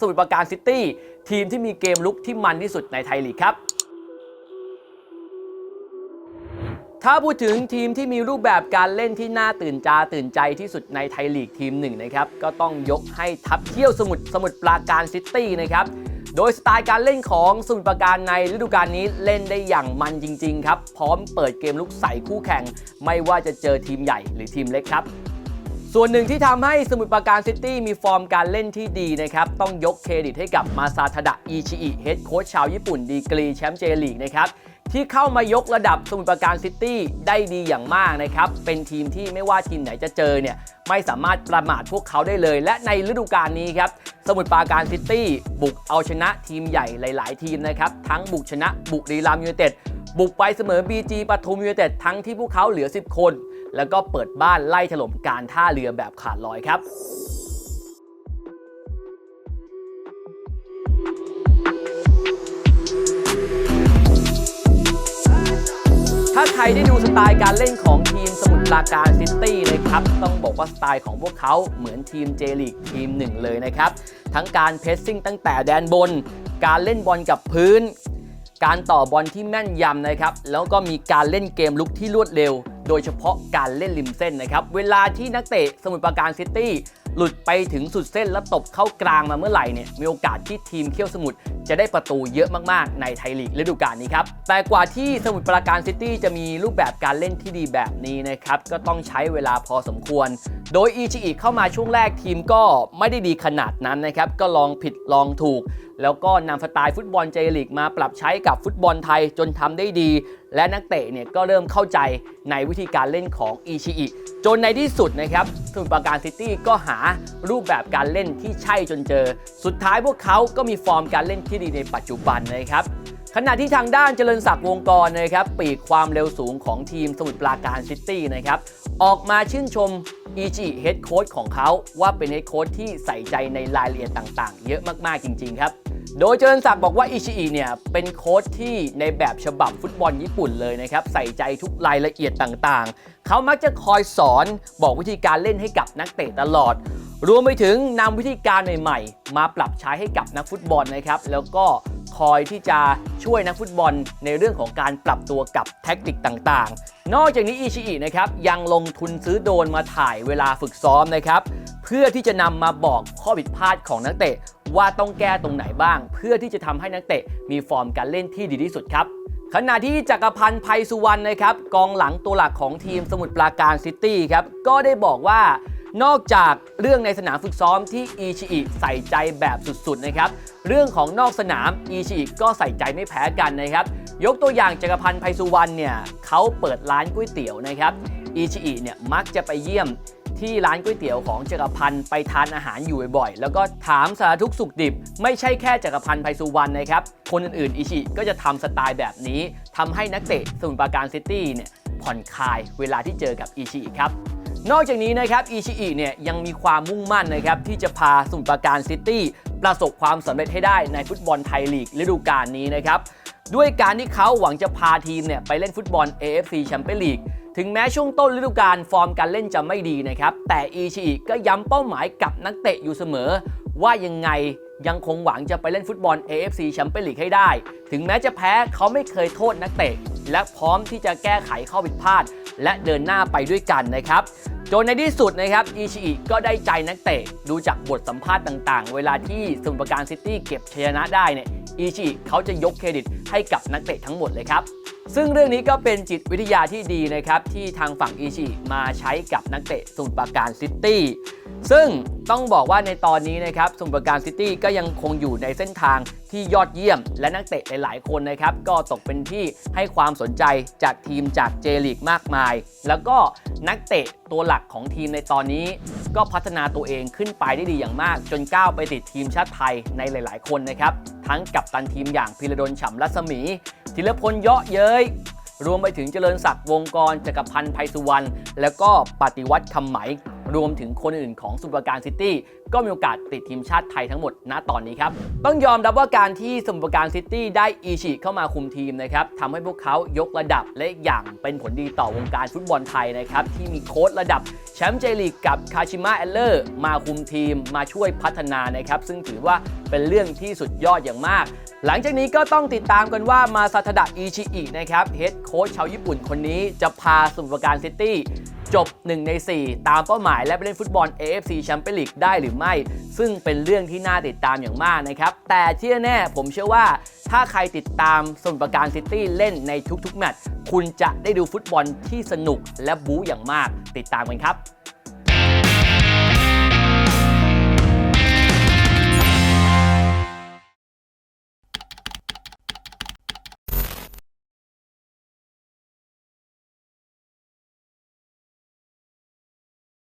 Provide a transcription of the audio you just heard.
สมุทรปราการซิตี้ทีมที่มีเกมลุกที่มันที่สุดในไทยลีกครับ ถ้าพูดถึงทีมที่มีรูปแบบการเล่นที่น่าตื่นจาตื่นใจที่สุดในไทยลีกทีมหนึ่งนะครับก็ต้องยกให้ทัพเที่ยวสมุทรสมุทรปราการซิตี้นะครับโดยสไตล์การเล่นของสมุทรปราการในฤดูกาลนี้เล่นได้อย่างมันจริง ๆ ครับ พร้อมเปิดเกมลุกใส่คู่แข่ง ไม่ว่าจะเจอทีมใหญ่หรือทีมเล็กครับ ส่วนหนึ่งที่ทำให้สมุทรปราการซิตี้มีฟอร์มการเล่นที่ดีนะครับ ต้องยกเครดิตให้กับมาซาทดะอิชิอิเฮดโค้ชชาวญี่ปุ่นดีกรีแชมป์เจลีกนะครับที่เข้ามายกระดับสมุทรปราการซิตี้ได้ดีอย่างมากนะครับ เป็นทีมที่ไม่ว่าทีมไหนจะเจอเนี่ยไม่สามารถประมาทพวกเขาได้เลย และในฤดูกาลนี้ครับ สมุทรปราการซิตี้บุกเอาชนะทีมใหญ่หลาย ๆ ทีมนะครับ ทั้งบุกชนะบุรีรัมย์ยูไนเต็ดบุกไปเสมอ BG ปทุมยูไนเต็ดทั้งที่พวกเขาเหลือ 10 คน แล้วก็เปิดบ้านไล่ถล่มการท่าเรือแบบขาดลอยครับถ้าใครได้ดูสไตล์การเล่นของทีมสมุทรปราการซิตี้นะครับ ต้องบอกว่าสไตล์ของพวกเขาเหมือนทีมเจลีกทีมหนึ่งเลยนะครับ ทั้งการเพรสซิ่งตั้งแต่แดนบน การเล่นบอลกับพื้น การต่อบอลที่แม่นยำนะครับ แล้วก็มีการเล่นเกมลุกที่รวดเร็ว โดยเฉพาะการเล่นริมเส้นนะครับ เวลาที่นักเตะสมุทรปราการซิตี้หลุดไปถึงสุดเส้นแล้วตบเข้ากลางมาเมื่อไหร่เนี่ยมีโอกาสที่ทีมเขี้ยวสมุทรจะได้ประตูเยอะมากๆ ในไทยลีกฤดูกาลนี้ครับ แต่กว่าที่สมุทรปราการซิตี้จะมีรูปแบบการเล่นที่ดีแบบนี้นะครับ ก็ต้องใช้เวลาพอสมควร โดยอีชีอีเข้ามาช่วงแรกทีมก็ไม่ได้ดีขนาดนั้นนะครับ ก็ลองผิดลองถูกแล้วก็นำสไตล์ฟุตบอลเจลีกมาปรับใช้กับฟุตบอลไทยจนทำได้ดี และนักเตะเนี่ยก็เริ่มเข้าใจในวิธีการเล่นของอีชิอิจนในที่สุดนะครับสมุทรปราการซิตี้ก็หารูปแบบการเล่นที่ใช่จนเจอ สุดท้ายพวกเขาก็มีฟอร์มการเล่นที่ดีในปัจจุบันนะครับขณะที่ทางด้านเจริญศักดิ์วงกรนะครับปีกความเร็วสูงของทีมสมุทรปราการซิตี้นะครับออกมาชื่นชมอีจิเฮดโค้ชของเขาว่าเป็นเฮดโค้ชที่ใส่ใจในรายละเอียดต่างๆ เยอะมากๆจริง ๆ ครับ โดยเจริญศักดิ์บอกว่าอิชิอิเนี่ยเป็นโค้ชที่ในแบบฉบับฟุตบอลญี่ปุ่นเลยนะครับ ใส่ใจทุกรายละเอียดต่างๆ เขามักจะคอยสอนบอกวิธีการเล่นให้กับนักเตะตลอด รวมไปถึงนำวิธีการใหม่ๆ มาปรับใช้ให้กับนักฟุตบอลนะครับ แล้วก็คอยที่จะช่วยนักฟุตบอลในเรื่องของการปรับตัวกับแท็กติกต่างๆ นอกจากนี้อิชิอินะครับยังลงทุนซื้อโดรนมาถ่ายเวลาฝึกซ้อมนะครับ เพื่อที่จะนำมาบอกข้อผิดพลาดของนักเตะ ว่าต้องแก้ตรงไหนบ้าง เพื่อที่จะทำให้นักเตะมีฟอร์มการเล่นที่ดีที่สุดครับขณะที่จักรพันธ์ไพสุวรรณนะครับกองหลังตัวหลักของทีมสมุทรปราการซิตี้ครับก็ได้บอกว่านอกจากเรื่องในสนามฝึกซ้อมที่อีชิอิใส่ใจแบบสุดๆนะครับเรื่องของนอกสนามอีชิอิก็ใส่ใจไม่แพ้กันนะครับยกตัวอย่างจักรพันธ์ไพสุวรรณเนี่ยเขาเปิดร้านก๋วยเตี๋ยวนะครับอีชิอิเนี่ยมักจะไปเยี่ยม ที่ร้านก๋วยเตี๋ยวของจักรพันธ์ไปทานอาหารอยู่บ่อยๆ แล้วก็ถามสารทุกสุขดิบ ไม่ใช่แค่จักรพันธ์ไพสุวรรณนะครับ คนอื่นๆ อิชิก็จะทำสไตล์แบบนี้ทำให้นักเตะสมุทรปราการซิตี้เนี่ยผ่อนคลายเวลาที่เจอกับอิชิครับนอกจากนี้นะครับอิชิอิเนี่ยยังมีความมุ่งมั่นนะครับที่จะพาสมุทรปราการซิตี้ประสบความสำเร็จให้ได้ในฟุตบอลไทยลีกฤดูกาลนี้นะครับด้วยการที่เขาหวังจะพาทีมเนี่ยไปเล่นฟุตบอล AFC แชมเปี้ยนลีก ถึงแม้ช่วงต้นฤดูกาลฟอร์มการเล่นจะไม่ดีนะครับ แต่อีชีก็ย้ำเป้าหมายกับนักเตะอยู่เสมอ ว่ายังไงยังคงหวังจะไปเล่นฟุตบอล AFC แชมเปี้ยนลีกให้ได้ ถึงแม้จะแพ้เขาไม่เคยโทษนักเตะ และพร้อมที่จะแก้ไขข้อผิดพลาด และเดินหน้าไปด้วยกันนะครับ จนในที่สุดนะครับอีชิก็ได้ใจนักเตะ ดูจากบทสัมภาษณ์ต่างๆ เวลาที่สมุทรปราการซิตี้เก็บชัยชนะได้เนี่ยอีชิเขาจะยกเครดิตให้กับนักเตะทั้งหมดเลยครับ ซึ่งเรื่องนี้ก็เป็นจิตวิทยาที่ดีนะครับ ที่ทางฝั่งอีชิมาใช้กับนักเตะสมุทรปราการซิตี้ซึ่งต้องบอกว่าในตอนนี้นะครับสมุทรปราการซิตี้ก็ยังคงอยู่ในเส้นทางที่ยอดเยี่ยม และนักเตะหลายๆ คนนะครับ ก็ตกเป็นที่ให้ความสนใจจากทีมจากเจลีกมากมาย แล้วก็นักเตะตัวหลักของทีมในตอนนี้ ก็พัฒนาตัวเองขึ้นไปได้ดีอย่างมาก จนก้าวไปติดทีมชาติไทยในหลาย ๆ คนนะครับ ทั้งกับตันทีมอย่างพิรดลฉ่ำรัศมี ธิรพลเยาะเย้ยรวมไปถึงเจริญศักดิ์วงกรจักรพันธ์ไพสุวรรณแล้วก็ปฏิวัติคำไหม รวมถึงคนอื่นของสุปราการซิตี้ก็มีโอกาสติดทีมชาติไทยทั้งหมดณตอนนี้ครับ ต้องยอมรับว่าการที่สมุปราการซิตี้ได้อีชิเข้ามาคุมทีมนะครับทำให้พวกเขายกระดับและอย่างเป็นผลดีต่อวงการฟุตบอลไทยนะครับที่มีโค้ชระดับแชมป์เจลีกกับคาชิมะแอลเลอร์มาคุมทีมมาช่วยพัฒนานะครับซึ่งถือว่าเป็นเรื่องที่สุดยอดอย่างมาก หลังจากนี้ก็ต้องติดตามกันว่ามาซาทดะอิชิอินะครับเฮดโค้ชชาวญี่ปุ่นคนนี้จะพาสมุปราการซิตี้ จบ 1 ใน 4 ตามเป้าหมายและไปเล่นฟุตบอล AFC แชมเปี้ยนลีกได้หรือไม่ ซึ่งเป็นเรื่องที่น่าติดตามอย่างมากนะครับ แต่ที่แน่ผมเชื่อว่า ถ้าใครติดตามสมุทรปราการซิตี้เล่นในทุกๆแมตช์คุณจะได้ดูฟุตบอลที่สนุกและบู๊อย่างมากติดตามกันครับ